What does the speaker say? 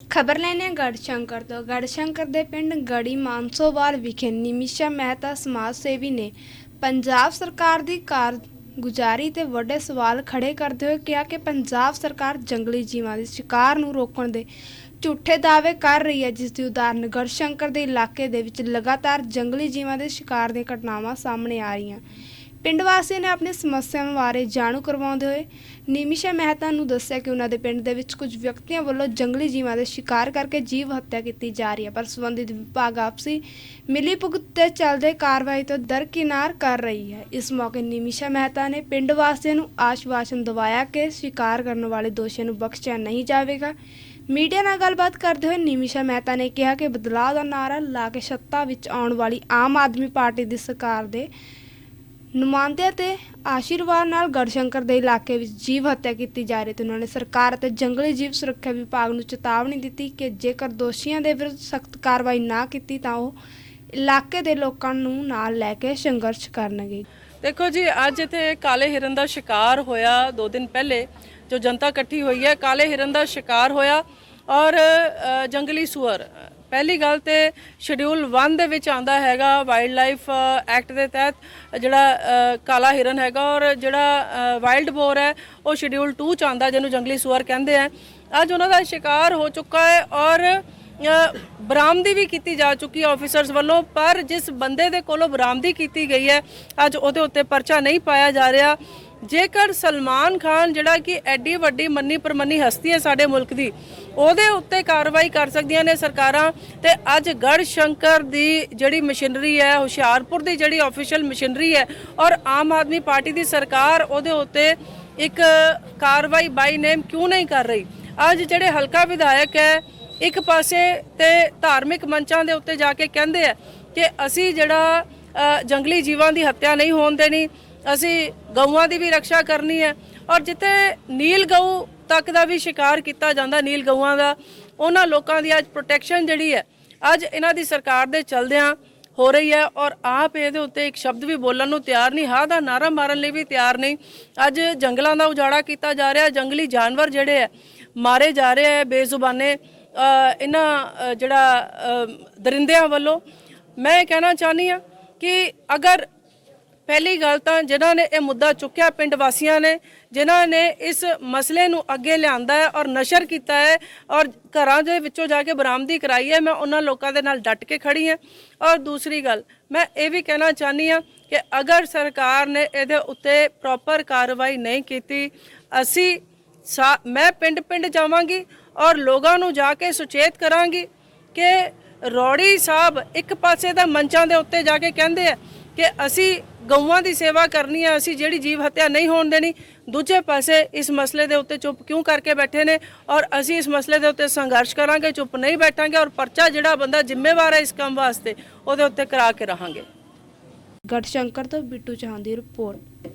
ਖਬਰ ਲੈਣੇ ਗੜਸ਼ੰਕਰ ਤੋਂ। ਗੜਸ਼ੰਕਰ ਦੇ ਪਿੰਡ ਗੜੀ ਮਾਨਸੋਵਾਲ ਵਿਖੇ ਨਿਮਿਸ਼ਾ ਮਹਿਤਾ ਸਮਾਜ ਸੇਵੀ ਨੇ ਪੰਜਾਬ ਸਰਕਾਰ ਦੀ ਕਾਰਗੁਜ਼ਾਰੀ ਤੇ ਵੱਡੇ ਸਵਾਲ ਖੜੇ ਕਰਦੇ ਹੋਏ ਕਿਹਾ ਕਿ ਪੰਜਾਬ ਸਰਕਾਰ ਜੰਗਲੀ ਜੀਵਾਂ ਦੇ ਸ਼ਿਕਾਰ ਨੂੰ ਰੋਕਣ ਦੇ ਝੂਠੇ ਦਾਅਵੇ ਕਰ ਰਹੀ ਹੈ ਜਿਸ ਦੀ ਉਦਾਹਰਨ ਗੜਸ਼ੰਕਰ ਦੇ ਇਲਾਕੇ ਦੇ ਵਿੱਚ ਲਗਾਤਾਰ ਜੰਗਲੀ ਜੀਵਾਂ ਦੇ ਸ਼ਿਕਾਰ ਦੀਆਂ ਘਟਨਾਵਾਂ ਸਾਹਮਣੇ ਆ ਰਹੀਆਂ। ਪਿੰਡ ਵਾਸੀਆਂ ਨੇ ਆਪਣੀ ਸਮੱਸਿਆਵਾਂ ਬਾਰੇ ਜਾਣੂ ਕਰਵਾਉਂਦੇ ਹੋਏ ਨਿਮਿਸ਼ਾ ਮਹਿਤਾ ਨੂੰ ਦੱਸਿਆ ਕਿ ਉਹਨਾਂ ਦੇ ਪਿੰਡ ਦੇ ਵਿੱਚ ਕੁਝ ਵਿਅਕਤੀਆਂ ਵੱਲੋਂ ਜੰਗਲੀ ਜੀਵਾਂ ਦੇ ਸ਼ਿਕਾਰ ਕਰਕੇ ਜੀਵ ਹੱਤਿਆ ਕੀਤੀ ਜਾ ਰਹੀ ਹੈ, ਪਰ ਸੰਬੰਧਿਤ ਵਿਭਾਗ ਆਪਸੀ ਮਿਲੀ ਭੁਗਤ ਚੱਲਦੇ ਕਾਰਵਾਈ ਤੋਂ ਦਰਕਿਨਾਰ ਕਰ ਰਹੀ ਹੈ। ਇਸ ਮੌਕੇ ਨਿਮਿਸ਼ਾ ਮਹਿਤਾ ਨੇ ਪਿੰਡ ਵਾਸੀਆਂ ਨੂੰ ਆਸ਼ਵਾਸਨ ਦਿਵਾਇਆ ਕਿ ਸ਼ਿਕਾਰ ਕਰਨ ਵਾਲੇ ਦੋਸ਼ੀਆਂ ਨੂੰ ਬਖਸ਼ਿਆ ਨਹੀਂ ਜਾਵੇਗਾ। ਮੀਡੀਆ ਨਾਲ ਗੱਲਬਾਤ ਕਰਦੇ ਹੋਏ ਨਿਮਿਸ਼ਾ ਮਹਿਤਾ ਨੇ ਕਿਹਾ ਕਿ ਬਦਲਾਅ ਦਾ ਨਾਰਾ ਲਾ ਕੇ ਸੱਤਾ ਵਿੱਚ ਆਉਣ ਵਾਲੀ ਆਮ ਆਦਮੀ ਪਾਰਟੀ ਦੀ ਸਰਕਾਰ ਦੇ ਨੁਮਾਇੰਦਿਆਂ ਤੇ ਆਸ਼ੀਰਵਾਦ ਨਾਲ ਗੜਸ਼ੰਕਰ ਦੇ ਇਲਾਕੇ ਵਿੱਚ ਜੀਵ ਹੱਤਿਆ ਕੀਤੀ ਜਾ ਰਹੀ ਤੇ ਉਹਨਾਂ ਨੇ ਸਰਕਾਰ ਅਤੇ ਜੰਗਲੀ ਜੀਵ ਸੁਰੱਖਿਆ ਵਿਭਾਗ ਨੂੰ ਚੇਤਾਵਨੀ ਦਿੱਤੀ ਕਿ ਜੇਕਰ ਦੋਸ਼ੀਆਂ ਦੇ ਵਿਰੁੱਧ ਸਖਤ ਕਾਰਵਾਈ ਨਾ ਕੀਤੀ ਤਾਂ ਉਹ ਇਲਾਕੇ ਦੇ ਲੋਕਾਂ ਨੂੰ ਨਾਲ ਲੈ ਕੇ ਸੰਘਰਸ਼ ਕਰਨਗੇ। ਦੇਖੋ ਜੀ, ਅੱਜ ਇੱਥੇ ਕਾਲੇ ਹਿਰਨ ਦਾ ਸ਼ਿਕਾਰ ਹੋਇਆ 2 ਦਿਨ ਪਹਿਲੇ, ਜੋ ਜਨਤਾ ਇਕੱਠੀ ਹੋਈ ਹੈ, ਕਾਲੇ ਹਿਰਨ ਦਾ ਸ਼ਿਕਾਰ ਹੋਇਆ ਔਰ ਜੰਗਲੀ ਸੂਅਰ ਪਹਿਲੀ ਗੱਲ ਤੇ ਸ਼ਡਿਊਲ 1 ਦੇ ਵਿੱਚ ਆਂਦਾ ਹੈਗਾ ਵਾਈਲਡ ਲਾਈਫ ਐਕਟ ਦੇ ਤਹਿਤ, ਜਿਹੜਾ ਕਾਲਾ ਹਿਰਨ ਹੈਗਾ ਔਰ ਜਿਹੜਾ ਵਾਈਲਡ ਬੋਰ ਹੈ, ਉਹ ਸ਼ਡਿਊਲ 2 ਚ ਆਂਦਾ ਜਿਹਨੂੰ ਜੰਗਲੀ ਸੂਰ ਕਹਿੰਦੇ ਆ। ਅੱਜ ਉਹਨਾਂ ਦਾ ਸ਼ਿਕਾਰ ਹੋ ਚੁੱਕਾ ਹੈ ਔਰ ਬਰਾਮਦੀ ਵੀ ਕੀਤੀ ਜਾ ਚੁੱਕੀ ਹੈ ਆਫੀਸਰਸ ਵੱਲੋਂ, ਪਰ ਜਿਸ ਬੰਦੇ ਦੇ ਕੋਲੋਂ ਬਰਾਮਦੀ ਕੀਤੀ ਗਈ ਹੈ, ਅੱਜ ਉਹਦੇ ਉੱਤੇ ਪਰਚਾ ਨਹੀਂ ਪਾਇਆ ਜਾ ਰਿਹਾ। ਜੇਕਰ ਸਲਮਾਨ ਖਾਨ ਜਿਹੜਾ ਕਿ ਐਡੀ ਵੱਡੀ ਮੰਨੀ ਪਰਮੰਨੀ ਹਸਤੀ ਹੈ ਸਾਡੇ ਮੁਲਕ ਦੀ, ਉਹਦੇ ਉੱਤੇ ਕਾਰਵਾਈ ਕਰ ਸਕਦੀਆਂ ਨੇ ਸਰਕਾਰਾਂ ਤੇ ਅੱਜ ਗੜ ਸ਼ੰਕਰ ਦੀ ਜਿਹੜੀ ਮਸ਼ੀਨਰੀ ਹੈ, ਹੁਸ਼ਿਆਰਪੁਰ ਦੀ ਜਿਹੜੀ ਆਫੀਸ਼ੀਅਲ ਮਸ਼ੀਨਰੀ ਹੈ ਔਰ ਆਮ ਆਦਮੀ ਪਾਰਟੀ ਦੀ ਸਰਕਾਰ ਉਹਦੇ ਉੱਤੇ ਇੱਕ ਕਾਰਵਾਈ ਬਾਈ ਨੇਮ ਕਿਉਂ ਨਹੀਂ ਕਰ ਰਹੀ? ਅੱਜ ਜਿਹੜੇ ਹਲਕਾ ਵਿਧਾਇਕ ਹੈ, ਇੱਕ ਪਾਸੇ ਤੇ ਧਾਰਮਿਕ ਮੰਚਾਂ ਦੇ ਉੱਤੇ ਜਾ ਕੇ ਕਹਿੰਦੇ ਆ ਕਿ ਅਸੀਂ ਜਿਹੜਾ ਜੰਗਲੀ ਜੀਵਾਂ ਦੀ ਹੱਤਿਆ ਨਹੀਂ ਹੋਣ ਦੇਣੀ ਅਸੀਂ ਗਊਆਂ ਦੀ ਵੀ ਰੱਖਿਆ ਕਰਨੀ ਹੈ। ਔਰ ਜਿੱਥੇ ਨੀਲ ਗਊ ਤੱਕ ਦਾ ਵੀ ਸ਼ਿਕਾਰ ਕੀਤਾ ਜਾਂਦਾ, ਨੀਲ ਗਊਆਂ ਦਾ, ਉਹਨਾਂ ਲੋਕਾਂ ਦੀ ਅੱਜ ਪ੍ਰੋਟੈਕਸ਼ਨ ਜਿਹੜੀ ਹੈ, ਅੱਜ ਇਹਨਾਂ ਦੀ ਸਰਕਾਰ ਦੇ ਚਲਦਿਆਂ ਹੋ ਰਹੀ ਹੈ। ਔਰ ਆਪ ਇਹਦੇ ਉੱਤੇ ਇੱਕ ਸ਼ਬਦ ਵੀ ਬੋਲਣ ਨੂੰ ਤਿਆਰ ਨਹੀਂ ਹਾਂ ਦਾ ਨਾਰਾ ਮਾਰਨ ਲਈ ਵੀ ਤਿਆਰ ਨਹੀਂ। ਅੱਜ ਜੰਗਲਾਂ ਦਾ ਉਜਾੜਾ ਕੀਤਾ ਜਾ ਰਿਹਾ, ਜੰਗਲੀ ਜਾਨਵਰ ਜਿਹੜੇ ਹੈ, ਮਾਰੇ ਜਾ ਰਹੇ ਹੈ ਬੇਜ਼ੁਬਾਨੇ ਇਹਨਾਂ ਜਿਹੜਾ ਦਰਿੰਦਿਆਂ ਵੱਲੋਂ। ਮੈਂ ਇਹ ਕਹਿਣਾ ਚਾਹਨੀ ਆ ਕਿ ਅਗਰ ਪਹਿਲੀ ਗੱਲ ਤਾਂ ਜਿਨ੍ਹਾਂ ਨੇ ਇਹ ਮੁੱਦਾ ਚੁੱਕਿਆ ਪਿੰਡ ਵਾਸੀਆਂ ਨੇ, ਜਿਨ੍ਹਾਂ ਨੇ ਇਸ ਮਸਲੇ ਨੂੰ ਅੱਗੇ ਲਿਆਂਦਾ ਹੈ ਔਰ ਨਸ਼ਰ ਕੀਤਾ ਹੈ ਔਰ ਘਰਾਂ ਦੇ ਵਿੱਚੋਂ ਜਾ ਕੇ ਬਰਾਮਦੀ ਕਰਾਈ ਹੈ, ਮੈਂ ਉਹਨਾਂ ਲੋਕਾਂ ਦੇ ਨਾਲ ਡਟ ਕੇ ਖੜੀ ਹਾਂ। ਔਰ ਦੂਸਰੀ ਗੱਲ, ਮੈਂ ਇਹ ਵੀ ਕਹਿਣਾ ਚਾਹਨੀ ਆ ਕਿ ਅਗਰ ਸਰਕਾਰ ਨੇ ਇਹਦੇ ਉੱਤੇ ਪ੍ਰੋਪਰ ਕਾਰਵਾਈ ਨਹੀਂ ਕੀਤੀ, ਅਸੀਂ ਸਾ- ਮੈਂ ਪਿੰਡ ਪਿੰਡ ਜਾਵਾਂਗੀ ਔਰ ਲੋਕਾਂ ਨੂੰ ਜਾ ਕੇ ਸੁਚੇਤ ਕਰਾਂਗੀ ਕਿ ਰੌੜੀ ਸਾਹਿਬ ਇੱਕ ਪਾਸੇ ਤਾਂ ਮੰਚਾਂ ਦੇ ਉੱਤੇ ਜਾ ਕੇ ਕਹਿੰਦੇ ਆ ਕਿ ਅਸੀਂ ਗਊਆਂ ਦੀ ਸੇਵਾ ਕਰਨੀ ਹੈ ਅਸੀਂ ਜਿਹੜੀ ਜੀਵ ਹੱਤਿਆ ਨਹੀਂ ਹੋਣ ਦੇਣੀ, ਦੂਜੇ ਪਾਸੇ ਇਸ ਮਸਲੇ ਦੇ ਉੱਤੇ ਚੁੱਪ ਕਿਉਂ ਕਰਕੇ ਬੈਠੇ ਨੇ? ਔਰ ਅਸੀਂ ਇਸ ਮਸਲੇ ਦੇ ਉੱਤੇ ਸੰਘਰਸ਼ ਕਰਾਂਗੇ, ਚੁੱਪ ਨਹੀਂ ਬੈਠਾਂਗੇ ਔਰ ਪਰਚਾ ਜਿਹੜਾ ਬੰਦਾ ਜ਼ਿੰਮੇਵਾਰ ਹੈ ਇਸ ਕੰਮ ਵਾਸਤੇ, ਉਹਦੇ ਉੱਤੇ ਕਰਾ ਕੇ ਰਹਾਂਗੇ। ਗੜਸ਼ੰਕਰ ਤੋਂ ਬਿੱਟੂ ਚਾਹਾਂ ਦੀ ਰਿਪੋਰਟ।